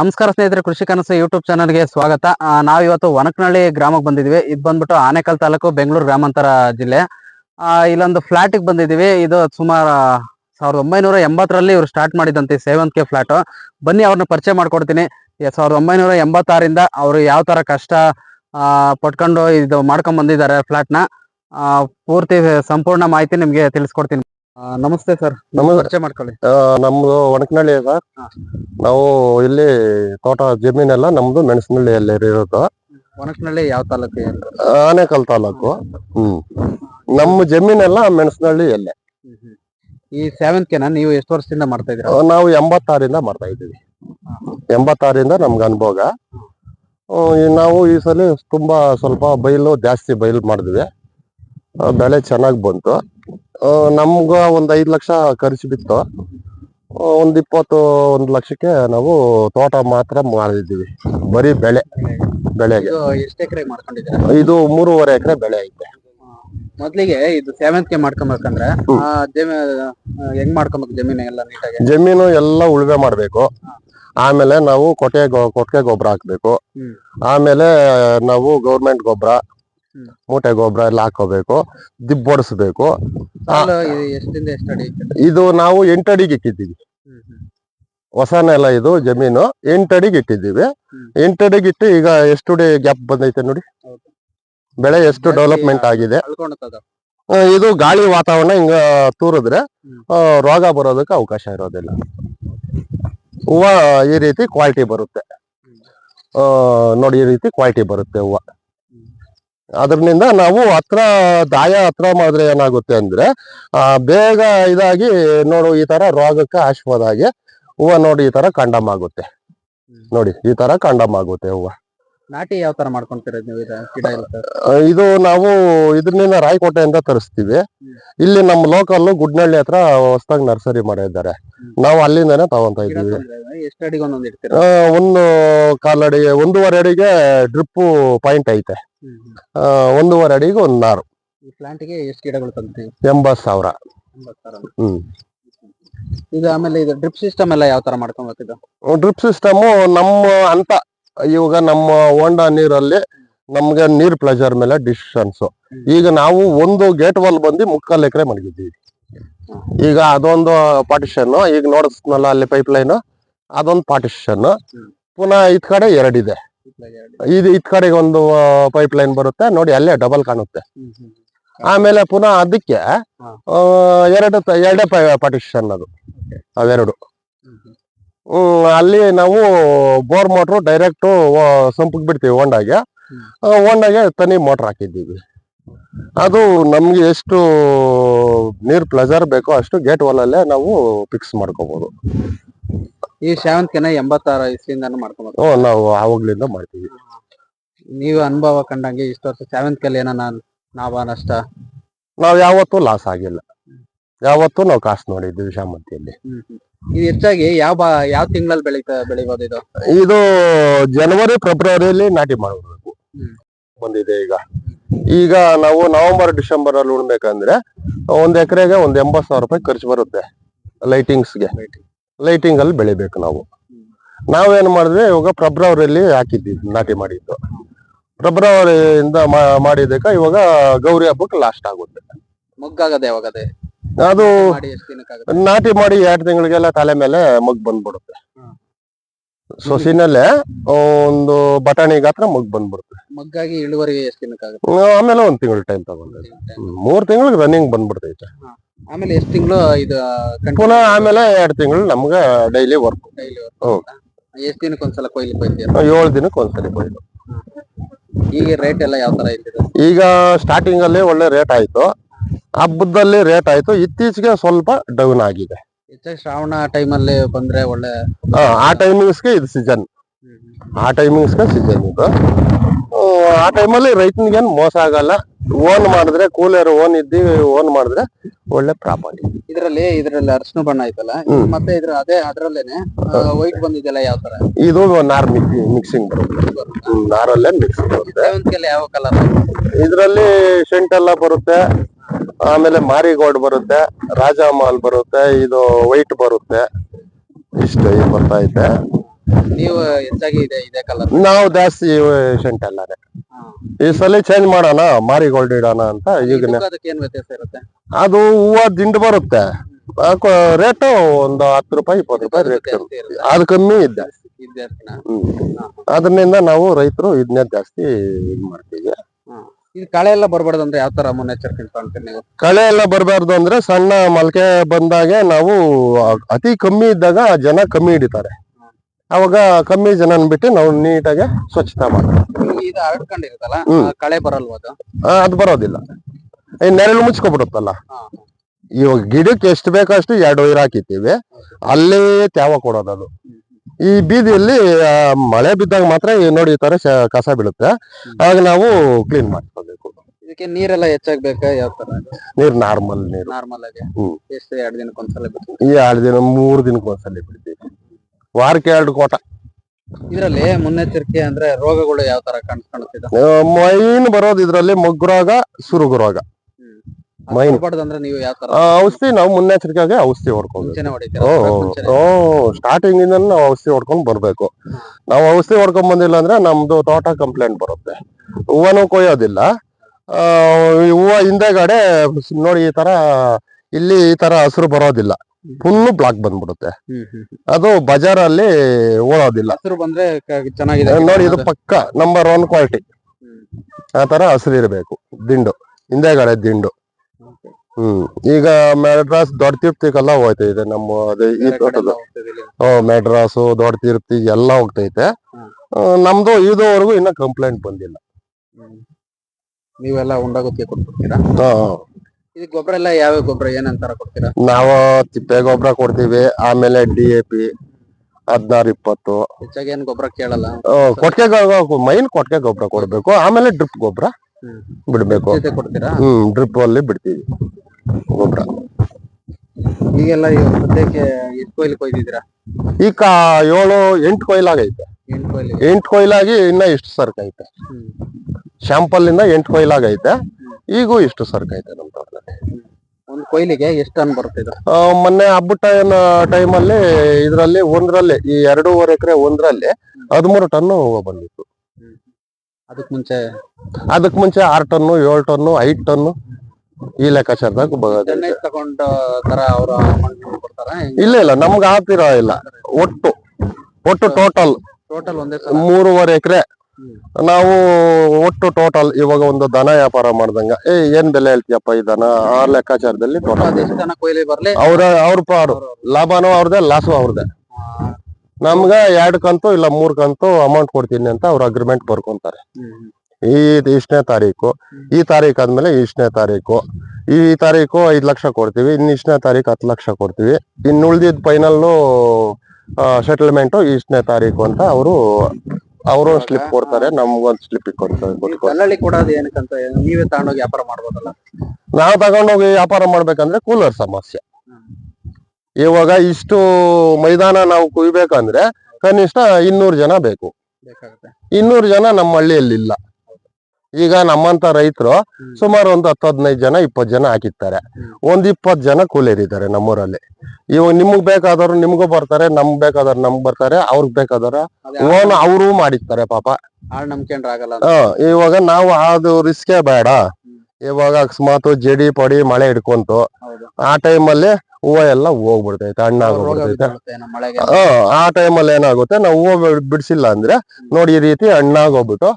ನಮಸ್ಕಾರ ಸ್ನೇಹಿತರೆ, ಕೃಷಿ ಕನಸು ಯೂಟ್ಯೂಬ್ ಚಾನಲ್ಗೆ ಸ್ವಾಗತ. ನಾವು ನಾವಿವತ್ತು ಒನಕನಹಳ್ಳಿ ಗ್ರಾಮಕ್ಕೆ ಬಂದಿದ್ವಿ ಇದು ಬಂದ್ಬಿಟ್ಟು ಆನೇಕಲ್ ತಾಲೂಕು ಬೆಂಗಳೂರು ಗ್ರಾಮಾಂತರ ಜಿಲ್ಲೆ. ಇಲ್ಲೊಂದು ಫ್ಲಾಟಿಗೆ ಬಂದಿದ್ದೀವಿ. ಇದು ಸುಮಾರು ಸಾವಿರದ ಒಂಬೈನೂರ ಎಂಬತ್ತರಲ್ಲಿ ಇವರು ಸ್ಟಾರ್ಟ್ ಮಾಡಿದಂತೆ ಕೆ ಫ್ಲಾಟ್ ಬನ್ನಿ, ಅವ್ರನ್ನ ಪರಿಚಯ ಮಾಡ್ಕೊಡ್ತೀನಿ. ಸಾವಿರದ ಒಂಬೈನೂರ ಎಂಬತ್ತಾರಿಂದ ಅವರು ಯಾವ ತರ ಕಷ್ಟ ಪಟ್ಕೊಂಡು ಇದು ಮಾಡ್ಕೊಂಡ್ ಬಂದಿದ್ದಾರೆ ಫ್ಲಾಟ್ನ ಪೂರ್ತಿ ಸಂಪೂರ್ಣ ಮಾಹಿತಿ ನಿಮಗೆ ತಿಳಿಸ್ಕೊಡ್ತೀನಿ. ನಮಸ್ತೆ ಸರ್. ನಮಸ್ತೆ. ಪರಿಚಯ ಮಾಡ್ಕೊಳ್ಳಿ. ನಮ್ದು ಒಣಕನಹಳ್ಳಿ ಸರ್ ನಾವು ಇಲ್ಲಿ ತೋಟ ಜಮೀನೆಲ್ಲ ನಮ್ದು ಮೆಣಸಿನಹಳ್ಳಿಯಲ್ಲಿ ಇರೋದು. ಒಣಕನಹಳ್ಳಿ ಯಾವ ತಾಲೂಕು? ಆನೇಕಲ್ ತಾಲೂಕು. ಹ್ಮ್. ನಮ್ಮ ಜಮೀನೆಲ್ಲ ಮೆಣಸಿನಹಳ್ಳಿಯಲ್ಲೇ. ಈ ಸೇವಂತಿಗೆನ ನೀವು ಎಷ್ಟು ವರ್ಷದಿಂದ ಮಾಡ್ತಾ ಇದ್ದೀರಾ? ನಾವು ಎಂಬತ್ತಾರಿಂದ ಮಾಡ್ತಾ ಇದ್ದೀವಿ. ಎಂಬತ್ತಾರಿಂದ ನಮ್ಗೆ ಅನುಭೋಗ ನಾವು ಈ ಸಲ ತುಂಬಾ ಸ್ವಲ್ಪ ಬೈಲು ಜಾಸ್ತಿ ಬೈಲು ಮಾಡಿದ್ವಿ. ಬೆಳೆ ಚೆನ್ನಾಗಿ ಬಂತು. ನಮ್ಗ ಒಂದ್ ಐದ್ ಲಕ್ಷ ಖರ್ಚು ಬಿತ್ತು. ಒಂದ್ ಇಪ್ಪತ್ತು ಒಂದ್ ಲಕ್ಷಕ್ಕೆ ನಾವು ತೋಟ ಮಾತ್ರ ಮಾಡಿದ್ದೀವಿ ಬರೀ ಬೆಳೆ ಬೆಳೆಗೆ. ಎಷ್ಟು ಎಕರೆ ಮಾಡ್ಕೊಂಡಿದ್ದೀರಾ? ಇದು ಮೂರುವರೆ ಎಕರೆ ಬೆಳೆ ಐತೆ. ಮೊದ್ಲಿಗೆ ಇದು ಸೇವಂತಿಗೆ ಮಾಡ್ಕೊಬೇಕಂದ್ರೆ. ಆ, ಜಮೀ ಹೆಂಗ್ ಮಾಡ್ಕೊಬೇಕು ಜಮೀನು ಎಲ್ಲ ನೀಟಾಗಿ? ಜಮೀನು ಎಲ್ಲ ಉಳುಮೆ ಮಾಡ್ಬೇಕು. ಆಮೇಲೆ ನಾವು ಕೊಟ್ಟೆ ಗೊ- ಕೊಟ್ಟಿಗೆ ಗೊಬ್ಬರ ಹಾಕ್ಬೇಕು. ಆಮೇಲೆ ನಾವು ಗೌರ್ಮೆಂಟ್ ಗೊಬ್ಬರ. ಮೂಟೆ ಗೊಬ್ಬರ ಎಲ್ಲ ಹಾಕೋಬೇಕು ದಿಬ್ಬೊಡಿಸ್ಬೇಕು ಇದು ಎಷ್ಟಿಂದ ಎಷ್ಟು ಅಡಿ ಇದು ನಾವು ಎಂಟಡಿಗೆ ಇಟ್ಟಿದ್ದೀವಿ. ಹೊಸ ನೆಲ ಇದು ಜಮೀನು. ಎಂಟಡಿಗೆ ಇಟ್ಟಿದ್ದೀವಿ. ಹ್ಮ್. ಎಂಟಡಿಗೆ ಇಟ್ಟು ಈಗ ಎಷ್ಟು ಗ್ಯಾಪ್ ಬಂದೈತೆ ನೋಡಿ. ಬೆಳೆ ಎಷ್ಟು ಡೆವಲಪ್ಮೆಂಟ್ ಆಗಿದೆ. ಇದು ಗಾಳಿ ವಾತಾವರಣ ಹಿಂಗ ತೂರಿದ್ರೆ ರೋಗ ಬರೋದಕ್ಕೆ ಅವಕಾಶ ಇರೋದಿಲ್ಲ. ಹೂವ ಈ ರೀತಿ ಕ್ವಾಲಿಟಿ ಬರುತ್ತೆ. ನೋಡಿ ಈ ರೀತಿ ಕ್ವಾಲಿಟಿ ಬರುತ್ತೆ ಹೂವ. ಅದರಿಂದ ನಾವು ಹತ್ರ ದಾಯ ಹತ್ರ ಮಾಡಿದ್ರೆ ಏನಾಗುತ್ತೆ ಅಂದ್ರೆ ಆ ಬೇಗ ಇದಾಗಿ ನೋಡು ಈ ತರ ರೋಗಕ್ಕೆ ಆಶ್ಪದಾಗಿ ಹೂವು ನೋಡಿ ಈ ತರ ಕಂಡಮ್ ಆಗುತ್ತೆ. ನೋಡಿ ಈ ತರ ಕಂಡಮ್ ಆಗುತ್ತೆ ಹೂವ. ನಾಟಿ ಯಾವ ತರ ಮಾಡ್ಕೊಂತೀರ ನೀವು ಇದು ಗಿಡ ಇರುತ್ತೆ? ಇದು ನಾವು ಇದರಿಂದ ರಾಯಕೋಟೆಯಿಂದ ತರಿಸ್ತೀವಿ. ಇಲ್ಲಿ ನಮ್ಮ ಲೋಕಲ್ ಗುಡ್ನಹಳ್ಳಿ ಹತ್ರ ಹೊಸದಾಗಿ ನರ್ಸರಿ ಮಾಡಿದ್ದಾರೆ ನಾವು ಅಲ್ಲಿಂದಾನೆ ತಗೊಂತ ಇದ್ದೀವಿ. ತಂದ್ರೆ ಎಷ್ಟು ಅಡಿಗೆ ಒಂದೊಂದು ಇಡ್ತೀರ? ಆ, ಒಂದು ಕಾಲಡಿ ಒಂದೂವರೆ ಅಡಿಗೆ ಡ್ರಿಪ್ ಪಾಯಿಂಟ್ ಐತೆ. ಆ, ಒಂದೂವರೆ ಅಡಿಗೆ ಒಂದ್ ನಾರು. ಈ ಪ್ಲಾಂಟ್ಗೆ ಎಷ್ಟು ಗಿಡಗಳು ತಂತೀವಿ ಎಂಬತ್ ಸಾವಿರ. ಎಂಬತ್ತು ಸಾವಿರ. ಹ್ಮ್. ಈಗ ಆಮೇಲೆ ಇದು ಡ್ರಿಪ್ ಸಿಸ್ಟಮ್ ಎಲ್ಲ ಯಾವ ತರ ಮಾಡ್ಕೊಂಡ್ ಡ್ರಿಪ್ ಸಿಸ್ಟಮ್ ನಮ್ಮ ಅಂತ ಇವಾಗ ನಮ್ಮ ಹೊಂಡ ನೀರಲ್ಲಿ ನಮ್ಗೆ ನೀರ್ ಪ್ಲೆಜರ್ ಮೇಲೆ ಡಿಸಿಷನ್ಸ್ ಈಗ ನಾವು ಒಂದು ಗೇಟ್ ವಾಲ್ ಬಂದು ಮುಕ್ಕಾಲ್ ಎಕರೆ ಮಡಗಿದ್ದೀವಿ. ಈಗ ಅದೊಂದು ಪಾರ್ಟಿಷನ್ ಈಗ ನೋಡಿಸ್ನಲ್ಲ ಅಲ್ಲಿ ಪೈಪ್ ಲೈನ್ ಅದೊಂದು ಪಾರ್ಟಿಷನ್. ಪುನಃ ಇದ್ ಕಡೆ ಎರಡಿದೆ. ಇದು, ಇದ್ ಕಡೆಗೆ ಒಂದು ಪೈಪ್ ಲೈನ್ ಬರುತ್ತೆ. ನೋಡಿ ಅಲ್ಲೇ ಡಬಲ್ ಕಾಣುತ್ತೆ. ಆಮೇಲೆ ಪುನಃ ಅದಕ್ಕೆ. ಎರಡು ಎರಡೇ ಪಾರ್ಟಿಷನ್ ಅದು. ಅವೆರಡು. ಅಲ್ಲಿ ನಾವು ಬೋರ್ ಮೋಟ್ರು ಡೈರೆಕ್ಟ್ ಸಂಪಕ್ ಬಿಡ್ತೀವಿ ಹೊಂಡಾಗೆ. ಹೊಂಡಾಗೆ ತನಿ ಮೋಟ್ರ್ ಹಾಕಿದ್ದೀವಿ. ಅದು ನಮ್ಗೆ ಎಷ್ಟು ನೀರ್ ಪ್ಲೆಜರ್ ಬೇಕೋ ಅಷ್ಟು ಗೇಟ್ ವಾಲಲ್ಲೇ ನಾವು ಫಿಕ್ಸ್ ಮಾಡ್ಕೋಬಹುದು ಈ ಶಾವಂತಿನ ಎಂಬತ್ತಾರು ಇಸ್ಲಿಂದ ಮಾಡ್ಕೋಬಹುದು ನಾವು ಆವಾಗ್ಲಿಂದ ಮಾಡ್ತೀವಿ. ನೀವು ಅನುಭವ ಕಂಡಂಗೆ ಇಷ್ಟು ವರ್ಷ ಸೇವಂತಿಗೆಲ್ಲಿ ಏನೋ ಲಾಭ ನಷ್ಟ? ನಾವ್ ಯಾವತ್ತೂ ಲಾಸ್ ಆಗಿಲ್ಲ. ಯಾವತ್ತೂ ನಾವು ಕಾಸು ನೋಡಿದ್ದೀವಿ ಶಾಮಂತಿಯಲ್ಲಿ. ಇದು ಹೆಚ್ಚಾಗಿ ಯಾವ ಬಾ ಯಾವ ತಿಂಗಳಲ್ಲಿ ಬೆಳೀತಾ ಬೆಳಿಬೋದು ಇದು? ಇದು ಜನವರಿ ಫೆಬ್ರವರಿಯಲ್ಲಿ ನಾಟಿ ಮಾಡಬೇಕು ಬಂದಿದೆ ಈಗ. ಈಗ ನಾವು ನವೆಂಬರ್ ಡಿಸೆಂಬರ್ ಅಲ್ಲಿ ಉಣ್ಬೇಕಂದ್ರೆ ಒಂದ್ ಎಕರೆಗೆ ಒಂದ್ ಎಂಬತ್ ಸಾವಿರ ರೂಪಾಯಿ ಖರ್ಚು ಬರುತ್ತೆ ಲೈಟಿಂಗ್ಸ್ಗೆ ಲೈಟಿಂಗ್ ಅಲ್ಲಿ ಬೆಳಿಬೇಕು ನಾವು. ನಾವೇನ್ ಮಾಡಿದ್ರೆ ಇವಾಗ ಫೆಬ್ರವರಿಯಲ್ಲಿ ಹಾಕಿದ್ದೀವಿ ನಾಟಿ ಮಾಡಿದ್ದು. ಫೆಬ್ರವರಿಯಿಂದ ಮಾ- ಮಾಡಿದ್ದಕ್ಕೆ ಇವಾಗ ಗೌರಿ ಹಬ್ಬಕ್ಕೆ ಲಾಸ್ಟ್ ಆಗುತ್ತೆ. ಮೊಗ್ಗಾಗದೆ ಯಾವಾಗದೆ? ಅದು ಮಾಡಿ ಎಷ್ಟು ದಿನಕ್ಕಾಗತ್ತೆ? ನಾಟಿ ಮಾಡಿ ಎರಡು ತಿಂಗಳಿಗೆಲ್ಲ ತಲೆ ಮೇಲೆ ಮಗ್ ಬಂದ್ಬಿಡುತ್ತೆ. ಸೊಸಿನಲ್ಲೇ ಒಂದು ಬಟಾಣಿ ಗಾತ್ರ ಮಗ್ ಬಂದ್ಬಿಡುತ್ತೆ. ಮಗ್ಗಾಗಿ ಇಳುವರಿ ಎಷ್ಟು ದಿನಕ್ಕಾಗುತ್ತೆ? ಆಮೇಲೆ ಒಂದ್ ತಿಂಗಳು ಟೈಮ್ ತಗೊಂಡು. ಮೂರ್ ತಿಂಗಳಿಗೆ ರನ್ನಿಂಗ್ ಬಂದ್ಬಿಡ್ತೈತೆ. ಆಮೇಲೆ ಎಷ್ಟು ತಿಂಗಳು ಇದು ಪುನಃ ಆಮೇಲೆ ಎರಡು ತಿಂಗಳು ನಮ್ಗೆ ಡೈಲಿ ವರ್ಕ್ ಡೈಲಿ ಹ್ಮ್. ಎಷ್ಟು ದಿನಕ್ಕೆ ಒಂದ್ಸಲ ಕೊಯ್ಲಿ ಕೊಯ್ತೀರ? ಏಳು ದಿನಕ್ಕೆ ಒಂದ್ಸರಿ ಕೊಯ್ಲು. ಈಗ ರೇಟ್ ಎಲ್ಲ ಯಾವ ತರ ಇದೆ ಈಗ ಸ್ಟಾರ್ಟಿಂಗ್ ಅಲ್ಲಿ ಒಳ್ಳೆ ರೇಟ್ ಆಯ್ತು. ಹಬ್ಬದಲ್ಲಿ ರೇಟ್ ಆಯ್ತು. ಇತ್ತೀಚೆಗೆ ಸ್ವಲ್ಪ ಡೌನ್ ಆಗಿದೆ. ಹೆಚ್ಚಾಗಿ ಶ್ರಾವಣ ಟೈಮಲ್ಲಿ ಬಂದ್ರೆ ಒಳ್ಳೆ ಆ, ಆ ಟೈಮಿಂಗ್ಸ್ಗೆ ಇದು ಸೀಸನ್ ಆ ಟೈಮಿಂಗ್ಸ್ಗೆ ಸೀಸನ್ ಇದು. ಆ, ಆ ಟೈಮಲ್ಲಿ ರೈತನಿಗೇನು ಮೋಸ ಆಗಲ್ಲ. ಓನ್ ಮಾಡಿದ್ರೆ ಕೂಲರ್ ಓನ್ ಇದ್ದಿ ಓನ್ ಮಾಡಿದ್ರೆ ಒಳ್ಳೆ ಪ್ರಾಪರ್ಟಿ ಇದರಲ್ಲಿ ಇದ್ರಲ್ಲಿ ಅರ್ಶಿನ ಬಣ್ಣ ಐತಲ್ಲ? ಹ್ಮ್. ಮತ್ತೆ ಇದ್ರ ಅದೇ ಅದ್ರಲ್ಲೇನೆ ವೈಟ್ ಬಂದಿದೆಯಲ್ಲ ಯಾವ ತರ? ಇದು ನಾರ್ ಮಿಕ್ಸಿಂಗ್ ಬರುತ್ತೆ. ಹ್ಮ್, ನಾರಲ್ಲೇ ಮಿಕ್ಸಿಂಗ್ ಬರುತ್ತೆ. ಸೇವಂತಿಗೆಲ್ಲ ಯಾವ ಕಲರ್ ಇದರಲ್ಲಿ ಶೆಂಟ್ ಎಲ್ಲ ಬರುತ್ತೆ. ಆಮೇಲೆ ಮಾರಿಗೋಲ್ಡ್ ಬರುತ್ತೆ ರಾಜಾಮಾಲ್ ಬರುತ್ತೆ ಇದು ವೈಟ್ ಬರುತ್ತೆ. ಇಷ್ಟು ಇದು ಬರ್ತಾ ಐತೆ ನೀವು ಹೆಚ್ಚಾಗಿ ಇದೆ ಇದೇ ಕಲರ್ ನಾವು ಜಾಸ್ತಿ ಶೆಂಟಲ್ಲಾನೆ ಈ ಸಲ ಚೇಂಜ್ ಮಾಡೋಣ ಮಾರಿಗೋಲ್ಡ್ ಇಡೋಣ ಅಂತ ಈಗ ಅದಕ್ಕೆ ಏನ್ ವ್ಯತ್ಯಾಸ ಇರುತ್ತೆ? ಅದು ಹೂವ ದಿಂಡು ಬರುತ್ತೆ. ರೇಟ್ ಒಂದು ಹತ್ತು ರೂಪಾಯಿ ಇಪ್ಪತ್ತು ರೂಪಾಯಿ ರೇಟ್ ಅದು ಕಮ್ಮಿ ಇದ್ದ ಇದು ಅದರಿಂದ ನಾವು ರೈತರು ಇದನ್ನೇ ಜಾಸ್ತಿ ಇದ್ ಮಾಡ್ತೀವಿ. ಇದು ಕಳೆ ಎಲ್ಲ ಬರ್ಬಾರ್ದು ಅಂದ್ರೆ ಯಾವ ತರ ಮುನ್ನೆಚ್ಚರಿಕೆ ತಗೊಂತೀರಿ ನೀವು? ಕಳೆ ಎಲ್ಲ ಬರಬಾರ್ದು ಅಂದ್ರೆ ಸಣ್ಣ ಮೊಳಕೆ ಬಂದಾಗೆ ನಾವು ಅತಿ ಕಮ್ಮಿ ಇದ್ದಾಗ ಜನ ಕಮ್ಮಿ ಹಿಡಿತಾರೆ. ಅವಾಗ ಕಮ್ಮಿ ಜನನ್ ಬಿಟ್ಟು ನಾವು ನೀಟಾಗಿ ಸ್ವಚ್ಛತಾ ಮಾಡ್ತೀವಿ. ಇದು ಹರಡ್ಕೊಂಡಿರುತ್ತಲ್ಲ ಹ್ಮ್. ಆ ಕಳೆ ಬರಲ್ವಾ ಅದು? ಆ, ಅದು ಬರೋದಿಲ್ಲ. ಈ ನೆರಳು ಮುಚ್ಕೊಬಿಡುತ್ತಲ್ಲ. ಹಾ. ಇವಾಗ ಗಿಡಕ್ಕೆ ಎಷ್ಟು ಬೇಕಷ್ಟು ಎರಡು ವೈರ್ ಹಾಕಿರ್ತೀವಿ. ಅಲ್ಲೇ ತ್ಯಾವ ಕೊಡೋದು ಅದು. ಈ ಬೀದಿಯಲ್ಲಿ ಮಳೆ ಬಿದ್ದಾಗ ಮಾತ್ರ ನೋಡಿ ಈ ತರ ಕಸ ಬೀಳುತ್ತೆ. ಆಗ ನಾವು ಕ್ಲೀನ್ ಮಾಡ್ಕೋಬೇಕು. ಇದಕ್ಕೆ ನೀರೆಲ್ಲ ಹೆಚ್ಚಾಗ್ಬೇಕಾ? ಯಾವ ತರ? ನೀರ್ ನಾರ್ಮಲ್ ನೀರು. ನಾರ್ಮಲ್ ಆಗಿ? ಹ್ಮ್. ಎಷ್ಟು ಎರಡ್ ದಿನಕ್ಕೆ ಒಂದ್ಸಲ ಬಿಟ್ಟು ಈ ಎರಡು ದಿನ ಮೂರು ದಿನಕ್ಕೆ ಒಂದ್ಸಲ ಬಿಡ್ತೀವಿ. ವಾರಕ್ಕೆ ಎರಡು ಕೋಟ. ಇದರಲ್ಲಿ ಮುನ್ನೆಚ್ಚರಿಕೆ ಅಂದ್ರೆ ರೋಗಗಳು ಯಾವ ತರ ಕಾಣಿಸ್ಕೊಳುತ್ತಿದೆ ಮೈನ್ ಬರೋದು ಇದ್ರಲ್ಲಿ ಮೊಗ್ಗು ರೋಗ ಸುರುಗು ರೋಗ ಮೈನ್. ಬರ್ಬಾರ್ದು ಅಂದ್ರೆ ನೀವು ಯಾವ ತರ ಆ, ಔಷಧಿ ನಾವು ಮುನ್ನೆಚ್ಚರಿಕೆಗೆ ಔಷಧಿ ಹೊಡ್ಕೊಂಡು ಮುಂಚೆನೆ ಹೊಡಿತೀರಾ? ಓ ಮುಂಚೆನೆ? ಸ್ಟಾರ್ಟಿಂಗ್ ಇಂದ ನಾವು ಔಷಧಿ ಹೊಡ್ಕೊಂಡ್ ಬರ್ಬೇಕು. ನಾವು ಔಷಧಿ ಹೊಡ್ಕೊಂಡ್ ಬಂದಿಲ್ಲ ಅಂದ್ರೆ ನಮ್ದು ತೋಟ ಕಂಪ್ಲೇಂಟ್ ಬರುತ್ತೆ. ಹೂವನು ಕೊಯ್ಯೋದಿಲ್ಲ. ಆ, ಈ ಹೂವ ಹಿಂದೆಗಡೆ ನೋಡಿ ಈ ತರ ಇಲ್ಲಿ ಈ ತರ ಹಸಿರು ಬರೋದಿಲ್ಲ. ಫುಲ್ ಬ್ಲಾಕ್ ಬಂದ್ಬಿಡುತ್ತೆ. ಹ್ಮ್ ಹ್ಮ್ ಹ್ಮ್. ಅದು ಬಜಾರಲ್ಲಿ ಓಡೋದಿಲ್ಲ ಹಸಿರು ಬಂದ್ರೆ ಕ- ಚೆನ್ನಾಗಿದೆ. ನೋಡಿ ಇದು ಪಕ್ಕ ನಂಬರ್ ಒನ್ ಕ್ವಾಲಿಟಿ ಆ ತರ ಹಸಿರು ಇರಬೇಕು. ದಿಂಡು. ಹಿಂದೆಗಡೆ ದಿಂಡು. ಹ್ಮ್. ಈಗ ಮೆಡ್ರಾಸ್ ದೊಡ್ಡ ತಿರ್ಪ್ತಿಗೆಲ್ಲ ಹೋಯ್ತಾ ಇದೆ ನಮ್ಮ ಅದೇ ಈ ತೋಟದ. ಮೆಡ್ರಾಸು ದೊಡ್ಡ ತಿರ್ತಿ ಎಲ್ಲ ಹೋಗ್ತೈತೆ. ನಮ್ದು ಇದುವರೆಗೂ ಇನ್ನ ಕಂಪ್ಲೇಂಟ್ ಬಂದಿಲ್ಲ. ನೀವೆಲ್ಲ ಉಂಡಾಗುತ್ತೆ ಕೊಟ್ಬಿಡ್ತೀರಾ? ಆ, ಇದು ಗೊಬ್ಬರ ಎಲ್ಲ ಯಾವ ಗೊಬ್ಬರ ಏನಂತಾರ ಕೊಡ್ತೀರಾ? ನಾವು ತಿಪ್ಪೆ ಗೊಬ್ಬರ ಕೊಡ್ತೀವಿ ಆಮೇಲೆ ಡಿ ಎ ಪಿ ಹದಿನಾರು ಇಪ್ಪತ್ತು. ಹೆಚ್ಚಾಗಿ ಏನ್ ಗೊಬ್ಬರ ಕೇಳಲ್ಲ ಕೊಟ್ಟಿಗೆ ಮೈನ್ ಕೊಟ್ಟಿಗೆ ಗೊಬ್ಬರ ಕೊಡ್ಬೇಕು ಆಮೇಲೆ ಡ್ರಿಪ್ ಗೊಬ್ಬರ. ಬಿಡ್ಬೇಕು. ಜೊತೆ ಕೊಡ್ತೀರಾ? ಹ್ಮ್ ಡ್ರಿಪ್ ಅಲ್ಲಿ ಬಿಡ್ತೀವಿ. ಗೊಬ್ಬರ. ಈಗೆಲ್ಲ ಇವಾಗ ಸದ್ಯಕ್ಕೆ ಎಷ್ಟು ಕೊಯ್ಲು ಕೊಯ್ದಿದ್ದೀರಾ? ಈಗ ಏಳು ಎಂಟು ಕೊಯ್ಲಾಗೈತೆ. ಎಂಟು ಕೊಯ್ಲಿ. ಎಂಟು ಕೊಯ್ಲಾಗಿ ಇನ್ನ ಇಷ್ಟು ಸರ್ಕ್ ಐತೆ ಶಾಂಪಲ್ ಇಂದ ಎಂಟು ಕೊಯ್ಲಾಗೈತೆ. ಈಗೂ ಇಷ್ಟು ಸರ್ಕೈತೆ ನಮ್ಮ ತೋಟದಲ್ಲಿ. ಒಂದು ಕೊಯ್ಲಿಗೆ ಎಷ್ಟು ಟನ್ ಆ, ಮೊನ್ನೆ ಹಬ್ಬ ಟೈಮ್ ಟೈಮಲ್ಲಿ ಇದರಲ್ಲಿ ಒಂದ್ರಲ್ಲಿ ಈ ಎರಡೂವರೆ ಎಕರೆ ಒಂದ್ರಲ್ಲಿ ಹದಿಮೂರು ಟನ್ನು ಹೂವು ಬಂದಿತ್ತು. ಅದಕ್ ಮುಂಚೆ ಅದಕ್ಕೆ ಮುಂಚೆ ಆರು ಟನ್ನು ಏಳು ಟನ್ನು ಐದು ಟನ್ನು ಈ ಲೆಕ್ಕಾಚಾರದಾಗ ತಗೊಂಡ ತರ ಅವ್ರ ಅಮೌಂಟ್ ಕೊಡ್ತಾರ? ಇಲ್ಲ ಇಲ್ಲ ನಮ್ಗೆ ಆತಿರ ಇಲ್ಲ. ಒಟ್ಟು ಒಟ್ಟು ಟೋಟಲ್ ಟೋಟಲ್ ಒಂದೇ ಸಲ? ಮೂರುವರೆ ಎಕರೆ. ನಾವು ಒಟ್ಟು ಟೋಟಲ್ ಇವಾಗ ಒಂದು ದನ ವ್ಯಾಪಾರ ಮಾಡ್ದಂಗ. ಏ ಏನ್ ಬೆಲೆ ಹೇಳ್ತೀಯಪ್ಪ ಈ ದನ? ಆ ಲೆಕ್ಕಾಚಾರದಲ್ಲಿ ಟೋಟಲ್ ಅದ್ ಎಷ್ಟು ಜನ ಕೊಯ್ಲಿ ಬರ್ಲಿ? ಅವ್ರ ಅವ್ರ ಪಾಡು ಲಾಭನೂ ಅವ್ರದೇ ಲಾಸು ಅವ್ರದೇ. ನಮ್ಗ ಎರಡ್ ಕಂತು ಇಲ್ಲ ಮೂರ್ ಕಂತು ಅಮೌಂಟ್ ಕೊಡ್ತೀನಿ ಅಂತ ಅವ್ರ ಅಗ್ರಿಮೆಂಟ್ ಬರ್ಕೊಂತಾರೆ. ಈ ಇಷ್ಟನೇ ತಾರೀಕು. ಈ ತಾರೀಕು ಆದ್ಮೇಲೆ ಇಷ್ಟನೇ ತಾರೀಕು. ಈ ತಾರೀಕು ಐದ್ ಲಕ್ಷ ಕೊಡ್ತೀವಿ ಇನ್ ಇಷ್ಟನೇ ತಾರೀಕು ಹತ್ತು ಲಕ್ಷ ಕೊಡ್ತೀವಿ. ಇನ್ ಉಳ್ದಿದ್ ಫೈನಲ್ ಸೆಟಲ್ಮೆಂಟ್ ಇಷ್ಟನೇ ತಾರೀಕು ಅಂತ ಅವರು ಅವರು ಸ್ಲಿಪ್ ಕೊಡ್ತಾರೆ ನಮ್ಗೊಂದ್ ಸ್ಲಿಪ್ ಕೊಡ್ತಾರೆ ಕೊಡೋದು ಏನಕ್ಕಂತ ನೀವೇ ತಗೊಂಡೋಗಿ ವ್ಯಾಪಾರ ಮಾಡ್ಬೋದಲ್ಲ? ನಾವು ತಗೊಂಡೋಗಿ ವ್ಯಾಪಾರ ಮಾಡ್ಬೇಕಂದ್ರೆ ಕೂಲರ್ ಸಮಸ್ಯೆ. ಇವಾಗ ಇಷ್ಟು ಮೈದಾನ ನಾವು ಕುಯ್ಬೇಕಂದ್ರೆ ಕನಿಷ್ಠ ಇನ್ನೂರು ಜನ ಬೇಕು. ಇನ್ನೂರು ಜನ ನಮ್ಮ ಹಳ್ಳಿಯಲ್ಲಿ ಇಲ್ಲ ಈಗ ನಮ್ಮಂತ ರೈತರು ಸುಮಾರು ಒಂದು ಹತ್ತು ಹದಿನೈದು ಜನ ಇಪ್ಪತ್ತು ಜನ ಹಾಕಿರ್ತಾರೆ. ಒಂದ್ ಇಪ್ಪತ್ತು ಜನ ಕೂಲೇರಿದ್ದಾರೆ ನಮ್ಮೂರಲ್ಲಿ. ಇವಾಗ ನಿಮ್ಗ್ ಬೇಕಾದವ್ರು ನಿಮ್ಗೂ ಬರ್ತಾರೆ ನಮ್ಗ್ ಬೇಕಾದವ್ರು ನಮ್ಗ್ ಬರ್ತಾರೆ ಅವ್ರಿಗೆ ಬೇಕಾದವ್ರ ಓನ್ ಅವರು ಮಾಡಿರ್ತಾರೆ ಪಾಪ. ಇವಾಗ ನಾವು ಅದು ರಿಸ್ಕೇ ಬೇಡ. ಇವಾಗ ಅಕಸ್ಮಾತ್ ಜಡಿ ಪಡಿ ಮಳೆ ಹಿಡ್ಕೊಂತು. ಆ ಟೈಮಲ್ಲಿ ಹೂವ ಎಲ್ಲ ಹೋಗ್ಬಿಡ್ತೈತೆ ಹಣ್ಣಾಗೋಗ್ಬಿಡ್ತೈತೆ. ಆ ಟೈಮಲ್ಲಿ ಏನಾಗುತ್ತೆ ನಾವು ಹೂವ ಬಿಡಿಸಿಲ್ಲ ಬಿಡ್ಸಿಲ್ಲ ಅಂದ್ರೆ ನೋಡಿ ಈ ರೀತಿ ಹಣ್ಣಾಗೋಗ್ಬಿಟ್ಟು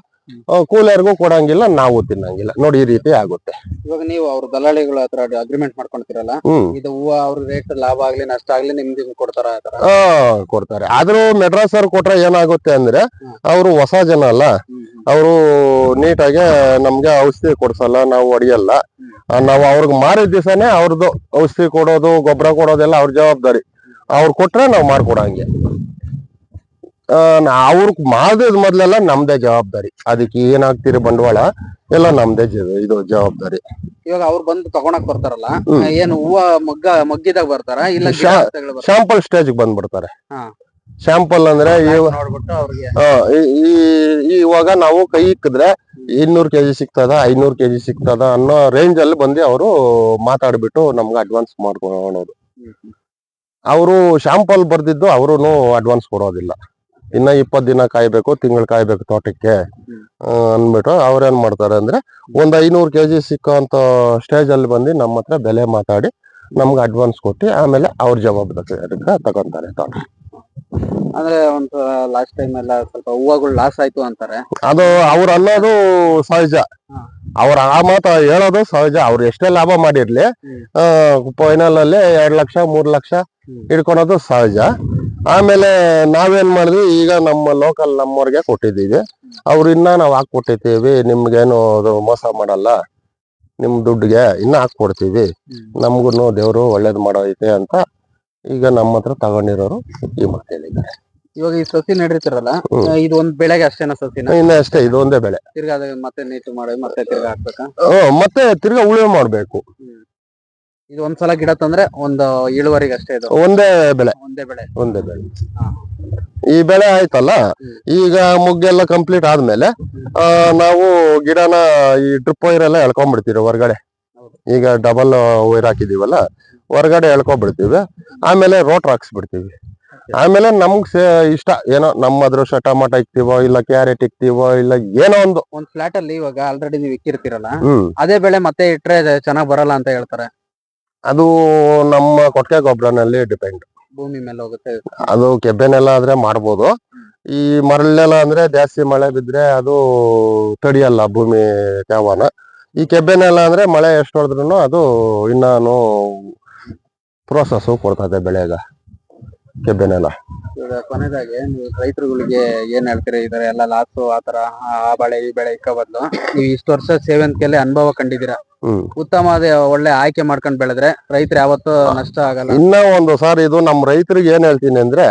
ಕೂಲರ್ಗೂ ಕೊಡಂಗಿಲ್ಲ ನಾವು ತಿನ್ನಂಗಿಲ್ಲ. ನೋಡಿ ಈ ರೀತಿ ಆಗುತ್ತೆ. ಇವಾಗ ನೀವು ಅವ್ರ ದಲ್ಲಾಳಿಗಳ ಹತ್ರ ಅಗ್ರಿಮೆಂಟ್ ಮಾಡ್ಕೊಂತೀರಲ್ಲ ಹ್ಮ್. ಇದು ಹೂವ ಅವ್ರ ರೇಟ್ ಲಾಭ ಆಗ್ಲಿ ನಷ್ಟ ಆಗ್ಲಿ ನಿಮ್ದು ಕೊಡ್ತಾರ ಆ ತರ ಆ ಕೊಡ್ತಾರೆ. ಆದ್ರೂ ಮೆಡ್ರಾಸ್ ಅವ್ರು ಕೊಟ್ರೆ ಏನಾಗುತ್ತೆ ಅಂದ್ರೆ. ಅವರು ಹೊಸ ಜನ ಅಲ್ಲ. ಹ್ಮ್, ಹ್ಮ್. ಅವರು ನೀಟಾಗೆ ನಮ್ಗೆ ಔಷಧಿ ಕೊಡ್ಸಲ್ಲ ನಾವು ಹೊಡಿಯಲ್ಲ. ಆ, ನಾವು ಅವ್ರಿಗೆ ಮಾರಿದ ದಿವಸನೇ ಅವ್ರದ್ದು ಔಷಧಿ ಕೊಡೋದು ಗೊಬ್ಬರ ಕೊಡೋದೆಲ್ಲ ಅವ್ರ ಜವಾಬ್ದಾರಿ. ಅವ್ರು ಕೊಟ್ರೆ ನಾವು ಮಾಡ್ಕೊಡಂಗೆ ಅವ್ರಿಗೆ ಮಾಡಿದ ಮೊದ್ಲೆಲ್ಲ ನಮ್ದೇ ಜವಾಬ್ದಾರಿ ಅದಕ್ಕೆ ಏನಾಗ್ತಿರ ಬಂಡವಾಳ ಎಲ್ಲ ನಮ್ದೇ ಜ- ಇದು ಜವಾಬ್ದಾರಿ ಇವಾಗ ಅವ್ರು ಬಂದು ತಗೊಳಕ್ ಬರ್ತಾರಲ್ಲ ಹ್ಮ್. ಏನು ಹೂವ ಮಗ್ಗ ಮಗ್ಗಿದಾಗ ಬರ್ತಾರ ಇಲ್ಲ ಗಿಡ ಶಾ- ಹಂತಗಳು ಬರ್ತಾರಾ? ಶಾಂಪಲ್ ಸ್ಟೇಜ್ ಬಂದ್ಬಿಡ್ತಾರೆ ಹಾ. ಶಾಂಪಲ್ ಅಂದ್ರೆ ಇವ ನೋಡ್ಬಿಟ್ಟು ಅವ್ರಿಗೆ ಆ, ಈ- ಈ ಇವಾಗ ನಾವು ಕೈ ಇಕ್ಕಿದ್ರೆ ಇನ್ನೂರು ಕೆಜಿ ಸಿಗ್ತದ ಐನೂರು ಕೆಜಿ ಸಿಗ್ತದ ಅನ್ನೋ ರೇಂಜ್ ಅಲ್ಲಿ ಬಂದು ಅವರು ಮಾತಾಡ್ಬಿಟ್ಟು ನಮ್ಗೆ ಅಡ್ವಾನ್ಸ್ ಮಾಡ್ಕೊಳೋದು. ಅವರು ಶಾಂಪಲ್ ಬರ್ದಿದ್ದು ಅವರು ಅಡ್ವಾನ್ಸ್ ಕೊಡೋದಿಲ್ಲ ಇನ್ನ ಇಪ್ಪತ್ ದಿನ ಕಾಯ್ಬೇಕು ತಿಂಗಳು ಕಾಯ್ಬೇಕು ತೋಟಕ್ಕೆ. ಅಂದ್ಬಿಟ್ಟು ಅವ್ರೇನ್ ಮಾಡ್ತಾರೆ ಅಂದ್ರೆ ಒಂದ್ ಐನೂರು ಕೆಜಿ ಸಿಕ್ಕಂತ ಸ್ಟೇಜ್ ಅಲ್ಲಿ ಬಂದು ನಮ್ಮ ಹತ್ರ ಬೆಲೆ ಮಾತಾಡಿ ನಮ್ಗೆ ಅಡ್ವಾನ್ಸ್ ಕೊಟ್ಟು ಆಮೇಲೆ ಅವ್ರ ಜವಾಬ್ದಾರಿ ತಗೊಂತಾರೆ ತೋಟ. ಅಂದ್ರೆ ಒಂದು ಲಾಸ್ಟ್ ಟೈಮ್ ಎಲ್ಲ ಸ್ವಲ್ಪ ಹೂವಗಳು ಲಾಸ್ ಆಯ್ತು ಅಂತಾರೆ. ಅದು ಅವ್ರು ಅನ್ನೋದು ಸಹಜ. ಅವ್ರ ಆ ಮಾತ ಹೇಳೋದು ಸಹಜ. ಅವ್ರು ಎಷ್ಟೇ ಲಾಭ ಮಾಡಿರ್ಲಿ. ಫೈನಲ್ ಅಲ್ಲಿ ಎರಡ್ ಲಕ್ಷ ಮೂರ್ ಲಕ್ಷ ಇಟ್ಕೊಳೋದು ಹಿಡ್ಕೊಳೋದು ಸಹಜ. ಆಮೇಲೆ ನಾವೇನ್ ಮಾಡಿದ್ವಿ ಈಗ ನಮ್ಮ ಲೋಕಲ್ ನಮ್ಮವ್ರಿಗೆ ಕೊಟ್ಟಿದ್ದೀವಿ. ಅವ್ರಿನ್ನ ಇನ್ನ ನಾವ್ ಕೊಟ್ಟಿದ್ದೀವಿ ನಿಮ್ಗೇನು ಅದು ಮೋಸ ಮಾಡಲ್ಲ. ನಿಮ್ ದುಡ್ಡಿಗೆ ಇನ್ನ ಹಾಕ್ಕೊಡ್ತೀವಿ. ನಮ್ಗುನು ದೇವ್ರು ಒಳ್ಳೇದ್ ಮಾಡೈತೆ ಅಂತ ಈಗ ನಮ್ಮ ಹತ್ರ ತಗೊಂಡಿರೋರು ಈ ಮಾತು ಹೇಳಿದ್ದಾರೆ ಇವಾಗ ಈ ಸಸಿ ನಡೀತಿರಲ್ಲ ಹ್ಮ್. ಇದು ಒಂದ್ ಬೆಳೆಗೆ ಅಷ್ಟೇನಾ ಸಸಿನ? ಇನ್ನ ಅಷ್ಟೇ ಇದೊಂದೇ ಬೆಳೆ. ತಿರ್ಗಾ ಅದ ಮತ್ತೆ ನೀಟು ಮಾಡಿ ಮತ್ತೆ ತಿರ್ಗಾ ಹಾಕ್ಬೇಕಾ? ಹ್ಮ್, ಮತ್ತೆ ತಿರ್ಗಾ ಉಳುಮೆ ಮಾಡ್ಬೇಕು. ಇದು ಒಂದ್ಸಲ ಗಿಡ ತಂದ್ರೆ ಒಂದು ಇಳುವರಿಗೆ ಅಷ್ಟೇ ಇದು. ಒಂದೇ ಬೆಳೆ. ಒಂದೇ ಬೆಳೆ. ಒಂದೇ ಬೆಳೆ. ಹಾ. ಈ ಬೆಳೆ ಆಯ್ತಲ್ಲ? ಈಗ ಮುಗ್ಗೆಲ್ಲ ಕಂಪ್ಲೀಟ್ ಆದ್ಮೇಲೆ ಆ, ನಾವು ಗಿಡನ ಈ ಡ್ರಿಪ್ ವೈರ್ ಎಲ್ಲ ಎಳ್ಕೊಂಡ್ಬಿಡ್ತೀವಿ ಹೊರಗಡೆ. ಹೌದು. ಈಗ ಡಬಲ್ ವೈರ್ ಹಾಕಿದೀವಲ್ಲ ಹೊರಗಡೆ ಎಳ್ಕೊಂಡ್ಬಿಡ್ತೀವಿ. ಆಮೇಲೆ ರೋಟ್ರ್ ಹಾಕ್ಸ್ಬಿಡ್ತೀವಿ. ಆಮೇಲೆ ನಮ್ಗ್ ಸೇ ಇಷ್ಟ ಏನೋ ನಮ್ಮ ಅದೃಷ್ಟ ಟಮಾಟ ಇಕ್ತೀವೋ ಇಲ್ಲ ಕ್ಯಾರೆಟ್ ಇಕ್ತೀವೋ ಇಲ್ಲ ಏನೋ ಒಂದು. ಒಂದ್ ಫ್ಲಾಟ್ ಅಲ್ಲಿ ಇವಾಗ ಆಲ್ರೆಡಿ ನೀವು ಇಕ್ಕಿರ್ತೀರಲ್ಲ ಹ್ಮ್. ಅದೇ ಬೆಳೆ ಮತ್ತೆ ಇಟ್ರೆ ಚೆನ್ನಾಗ್ ಬರಲ್ಲ ಅಂತ ಹೇಳ್ತಾರೆ. ಅದು ನಮ್ಮ ಕೊಟ್ಟಿಗೆ ಗೊಬ್ಬರನಲ್ಲಿ ಡಿಪೆಂಡ್ ಭೂಮಿ ಮೇಲೆ ಹೋಗುತ್ತೆ. ಅದು ಕೆಬ್ಬೆನೆಲ್ಲ ಆದ್ರೆ ಮಾಡ್ಬೋದು. ಈ ಮರಳೆಲ್ಲ ಅಂದ್ರೆ ಜಾಸ್ತಿ ಮಳೆ ಬಿದ್ರೆ ಅದು ತಡಿಯಲ್ಲ ಭೂಮಿ ಕ್ಯಾವನ ಈ ಕೆಬ್ಬೆನೆಲ್ಲ ಅಂದ್ರೆ ಮಳೆ ಎಷ್ಟು ಹೊಡೆದ್ರು ಅದು ಇನ್ನಾನು ಪ್ರೋಸೆಸ್ ಕೊಡ್ತದೆ ಬೆಳೆಗ. ಕೆಬ್ಬೆನೆಲ್ಲ. ಇವಾಗ ಕೊನೆದಾಗಿ ನೀವು ರೈತರುಗಳಿಗೆ ಏನ್ ಹೇಳ್ತೀರಿ ತರ ಎಲ್ಲ ಲಾಸ್ ಆತರ ಆ ಬೆಳೆ ಈ ಬೆಳೆ ಇಕ್ಕ ಬದ್ಲು ನೀವು ಇಷ್ಟು ವರ್ಷ ಸೇವಂತಿಗೆಯಲ್ಲಿ ಅನುಭವ ಕಂಡಿದ್ದೀರಾ? ಹ್ಮ್. ಉತ್ತಮವಾದ ಒಳ್ಳೆ ಆಯ್ಕೆ ಮಾಡ್ಕೊಂಡ್ ಬೆಳೆದ್ರೆ ರೈತರು ಯಾವತ್ತೂ ನಷ್ಟ ಆಗಲ್ಲ. ಇನ್ನ ಒಂದು ಸರ್ ಇದು ನಮ್ಮ ರೈತರಿಗೆ ಏನ್ ಹೇಳ್ತೀನಿ ಅಂದ್ರೆ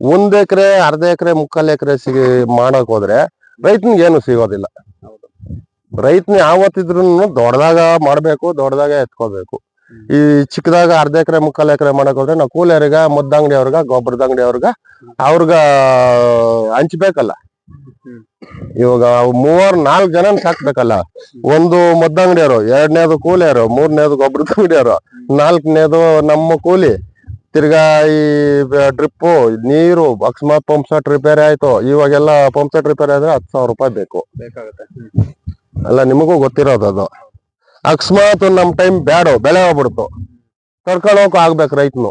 ಒಂದ್ ಎಕರೆ ಅರ್ಧ ಎಕರೆ ಮುಕ್ಕಾಲ್ ಎಕರೆ ಸಿಗಿ ಮಾಡಕ್ ಹೋದ್ರೆ ರೈತನಿಗೆ ಏನು ಸಿಗೋದಿಲ್ಲ. ಹೌದು. ರೈತನ ಯಾವತ್ತಿದ್ರು ದೊಡ್ಡದಾಗ ಮಾಡ್ಬೇಕು ದೊಡ್ಡದಾಗ ಎತ್ಕೋಬೇಕು. ಈ ಚಿಕ್ಕದಾಗ ಅರ್ಧ ಎಕರೆ ಮುಕ್ಕಾಲ್ ಎಕರೆ ಮಾಡಕ್ ಹೋದ್ರೆ ನಾವು ಕೂಲಿಯರ್ಗ ಮುದ್ದಂಗಡಿ ಅವ್ರಿಗ ಗೊಬ್ಬರದ ಅಂಗಡಿ ಅವ್ರಿಗ ಅವ್ರಿಗ ಹಂಚ್ಬೇಕಲ್ಲ. ಇವಾಗ ಮೂವರ್ ನಾಲ್ಕ್ ಜನ ಸಾಕ್ಬೇಕಲ್ಲ ಒಂದು ಮದ್ದಂಗಡಿಯವರು ಎರಡನೇದು ಕೂಲಿಯರು ಮೂರನೇದು ಗೊಬ್ಬರದ ಅಂಗಡಿಯವರು ನಾಲ್ಕನೇದು ನಮ್ಮ ಕೂಲಿ. ತಿರ್ಗಾ ಈ ಡ್ರಿಪ್ಪು ನೀರು ಅಕಸ್ಮಾತ್ ಪಂಪ್ ಸೆಟ್ ರಿಪೇರಿ ಆಯ್ತು ಇವಾಗೆಲ್ಲ ಪಂಪ್ ಸೆಟ್ ರಿಪೇರಿ ಆದ್ರೆ ಹತ್ತು ಸಾವಿರ ರೂಪಾಯಿ ಬೇಕು. ಅಲ್ಲ ನಿಮಗೂ ಗೊತ್ತಿರೋದು ಅದು. ಅಕಸ್ಮಾತ್ ನಮ್ ಟೈಮ್ ಬ್ಯಾಡು ಬೆಳೆ ಹೋಗ್ಬಿಡ್ತು ಕರ್ಕೊಂಡು ಹೋಗಕ್ ಆಗ್ಬೇಕು ರೈತನು.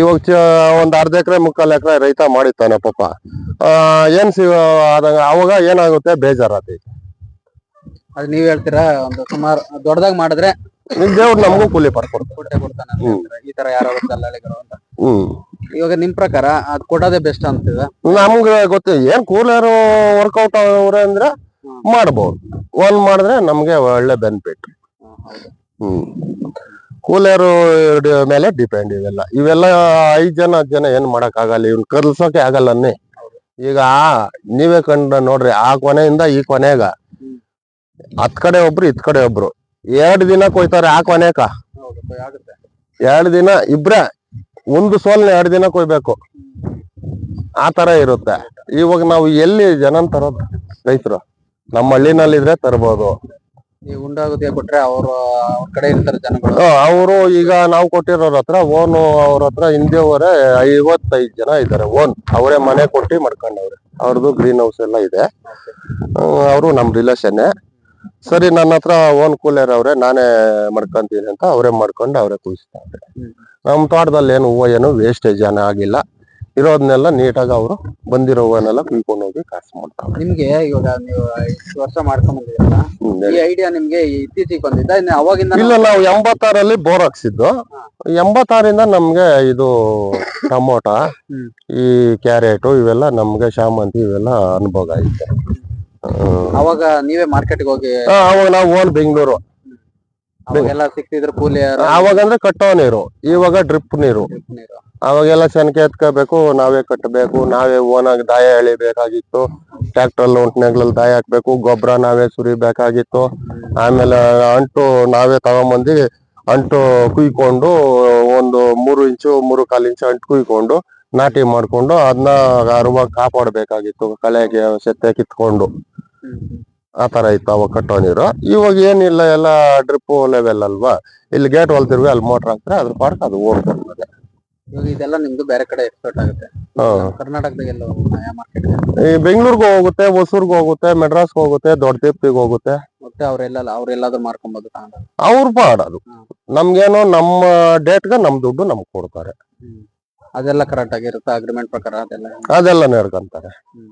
ಇವಾಗ ಒಂದ್ ಅರ್ಧ ಎಕರೆ ಮುಕ್ಕಾಲ್ ಎಕರೆ ರೈತ ಮಾಡಿತಾನೆ ಪಾಪ. ಆ, ಏನ್ ಸಿ ಆದಾಗ ಅವಾಗ ಏನಾಗುತ್ತೆ? ಬೇಜಾರಾತೈತಿ. ಅದ್ ನೀವ್ ಹೇಳ್ತೀರಾ? ಒಂದು ಸುಮಾರು ದೊಡ್ಡದಾಗಿ ಮಾಡಿದ್ರೆ ನಿಮ್ ದೇವ್ರು ನಮಗೂ ಕೂಲಿ ಪಡ್ಕೊಡ್ತಾರೆ ಕೊಟ್ಟೆ ಕೊಡ್ತಾನೆ ಅಂತ ಹೇಳ್ತೀರಾ. ಈ ತರ ಯಾರೋ ದಲ್ಲಾಳಿಗಳು ಅಂತ. ಹ್ಮ್. ಇವಾಗ ನಿಮ್ ಪ್ರಕಾರ ಅದ್ ಕೊಡೋದೇ ಬೆಸ್ಟ್ ಅಂತ ನಮ್ಗೆ ಗೊತ್ತಿಲ್ಲ. ಏನ್ ಕೂಲರ್ ವರ್ಕೌಟ್ ಅವ್ರೆ ಅಂದ್ರೆ ಮಾಡ್ಬೋದು. ಒಂದ್ ಮಾಡಿದ್ರೆ ನಮಗೆ ಒಳ್ಳೆ ಬೆನಿಫಿಟ್ ಹ್ಮ್. ಕೂಲರ್ ಮೇಲೆ ಡಿಪೆಂಡ್ ಇವೆಲ್ಲ. ಇವೆಲ್ಲ ಐದ್ ಜನ, ಹತ್ತು ಜನ ಏನ್ ಮಾಡಕ್ ಆಗಲ್ಲ. ಇವ್ನ ಕರ್ಲ್ಸೋಕೆ ಆಗಲ್ಲನ್ನೇ ಈಗ ನೀವೇ ಕಂಡ ನೋಡ್ರಿ, ಆ ಕೊನೆಯಿಂದ ಈ ಕೊನೆಗ. ಹತ್ ಕಡೆ ಒಬ್ರು ಇತ್ ಕಡೆ ಒಬ್ರು. ಎರಡ್ ದಿನ ಕೊಯ್ತಾರೆ ಆ ಕೊನೆಕ. ಎರಡ್ ದಿನ ಇಬ್ರ, ಒಂದು ಸೋಲ್ನ ಎರಡ್ ದಿನ ಕೊಯ್ಬೇಕು. ಆ ತರ ಇರುತ್ತೆ. ಇವಾಗ ನಾವು ಎಲ್ಲಿ ಜನ ತರೋದು ರೈತರು? ನಮ್ಮ ಹಳ್ಳಿನಲ್ಲಿದ್ರೆ ಈ ಉಂಡಾಗುದಿಯ ಕೊಟ್ರೆ ಅವರು ಅವ್ರ ಕಡೆ ಇರ್ತಾರೆ ಜನಗಳು. ಅವರು ಈಗ ನಾವು ಕೊಟ್ಟಿರೋರ ಹತ್ರ ಓನ್ ಅವ್ರ ಹತ್ರ ಹಿಂದೆ ಅವರೇ ಐವತ್ತೈದು ಜನ ಇದ್ದಾರೆ ಓನ್. ಅವರೇ ಮನೆ ಕೊಟ್ಟಿ ಮಾಡ್ಕೊಂಡವ್ರೆ. ಅವ್ರದ್ದು ಗ್ರೀನ್ ಹೌಸ್ ಎಲ್ಲ ಇದೆ. ಅವರು ನಮ್ಮ ರಿಲೇಷನ್ ಸರಿ ನನ್ನ ಹತ್ರ ಓನ್ ಕೂಲರ್ ಅವ್ರೆ ನಾನೇ ಮಾಡ್ಕೊಂತೀನಿ ಅಂತ ಅವರೇ ಮಾಡ್ಕೊಂಡು ಅವರೇ ಕೂಸ್ತಾರೆ ನಮ್ಮ ನಮ್ ತೋಟದಲ್ಲಿ ಏನು ಹೂವು ಏನು ವೇಸ್ಟೇಜ್ ಏನೂ ಆಗಿಲ್ಲ. ಇರೋದನ್ನೆಲ್ಲ ನೀಟಾಗಿ ಅವರು ಬಂದಿರೋವನ್ನೆಲ್ಲ ಕುಯ್ಕೊಂಡು ಹೋಗಿ ಕಾಸು ಮಾಡ್ತಾರೆ. ನಿಮ್ಗೆ ಇವಾಗ ನೀವು ಇಷ್ಟು ವರ್ಷ ಮಾಡ್ಕೊಂಡ್ ಬಂದಿರಲ್ಲ ಈ ಐಡಿಯಾ ನಿಮ್ಗೆ ಇತ್ತೀಚೆಗೆ ಬಂದಿದ್ದ? ಇನ್ನು ಅವಾಗಿಂದ ಇಲ್ಲ ನಾವು ಎಂಬತ್ತಾರಲ್ಲಿ ಬೋರ್ ಹಾಕ್ಸಿದ್ದು. ಎಂಬತ್ತಾರಿಂದ ನಮ್ಗೆ ಇದು ಟಮೋಟ ಈ ಕ್ಯಾರೆಟ್ ಇವೆಲ್ಲ ನಮ್ಗೆ ಶಾಮಂತಿ ಇವೆಲ್ಲ ಅನುಭವ ಆಗಿದೆ ಅವಾಗ ನೀವೇ ಮಾರ್ಕೆಟ್ಗೆ ಹೋಗಿ ಅವಾಗ ನಾವು ಓನ್ ಬೆಂಗಳೂರು. ಅವಾಗೆಲ್ಲ ಸಿಕ್ತಿದ್ರು ಕೂಲಿ ಅವಾಗ ಅಂದ್ರೆ ಕಟ್ಟೋ ನೀರು ಇವಾಗ ಡ್ರಿಪ್ ನೀರು. ನೀರು. ಅವಾಗೆಲ್ಲ ಸೆನ್ಕೆ ಎತ್ಕೋಬೇಕು, ನಾವೇ ಕಟ್ಟಬೇಕು ನಾವೇ ಓನಾಗಿ ದಾಯ ಎಳಿಬೇಕಾಗಿತ್ತು. ಟ್ರ್ಯಾಕ್ಟರ್ ಒಂಟ್ನೆಗ್ಳಲ್ಲಿ ದಾಯ ಹಾಕ್ಬೇಕು, ಗೊಬ್ಬರ ನಾವೇ ಸುರಿಬೇಕಾಗಿತ್ತು. ಆಮೇಲೆ ಅಂಟು ನಾವೇ ತಗೊಂಬಂದು ಅಂಟು ಕುಯ್ಕೊಂಡು ಒಂದು ಮೂರು ಇಂಚು, ಮೂರು ಕಾಲು ಇಂಚು ಅಂಟು ಕುಯ್ಕೊಂಡು ನಾಟಿ ಮಾಡಿಕೊಂಡು ಅದನ್ನ ಅರುವಾಗ ಕಾಪಾಡಬೇಕಾಗಿತ್ತು, ಕಳೆಗೆ ಸೆತ್ತೆ ಕಿತ್ಕೊಂಡು. ಆ ತರ ಇತ್ತು ಅವಾಗ ಕಟ್ಟೋ ನೀರು. ಇವಾಗ ಏನಿಲ್ಲ, ಎಲ್ಲ ಡ್ರಿಪ್ ಲೆವೆಲ್ ಅಲ್ವಾ? ಇಲ್ಲಿ ಗೇಟ್ ಹೊಲ್ತಿರ್ವಿ, ಅಲ್ಲಿ ಮೋಟರ್ ಹಾಕ್ತಾರೆ, ಅದ್ರ ಪಾಡ್ಕ ಅದು ಓಡ್ತದೆ ಇವಾಗ ಇದೆಲ್ಲ ನಿಮ್ದು ಬೇರೆ ಕಡೆ ಎಕ್ಸ್ಪೋರ್ಟ್ ಆಗುತ್ತೆ. ಹಾ. ಕರ್ನಾಟಕದಾಗ ಎಲ್ಲ ಯಾವ ಮಾರ್ಕೆಟ್ ಈ ಬೆಂಗಳೂರಿಗೆ ಹೋಗುತ್ತೆ ಹೊಸೂರ್ಗ್ ಹೋಗುತ್ತೆ ಮೆಡ್ರಾಸ್ ಹೋಗುತ್ತೆ ದೊಡ್ಡ ತಿಪ್ಪಿಗೆ ಹೋಗುತ್ತೆ. ಮತ್ತೆ ಅವ್ರೆಲ್ಲ ಅವ್ರೆಲ್ಲಾದ್ರೂ ಮಾರ್ಕೊಂಬೋದು ತಗೊಂಡು ಅವ್ರು ಮಾಡೋದು. ನಮ್ಗೇನು ನಮ್ಗೇನೋ ನಮ್ಮ ಡೇಟ್ಗೆ ನಮ್ ದುಡ್ಡು ನಮ್ಗೆ ಕೊಡ್ತಾರೆ. ಅದೆಲ್ಲ ಕರೆಕ್ಟ್ ಆಗಿರುತ್ತೆ? ಅಗ್ರಿಮೆಂಟ್ ಪ್ರಕಾರ ಅದೆಲ್ಲ? ಅದೆಲ್ಲ ನೆಡ್ಕೊಂತಾರೆ ಹ್ಮ್.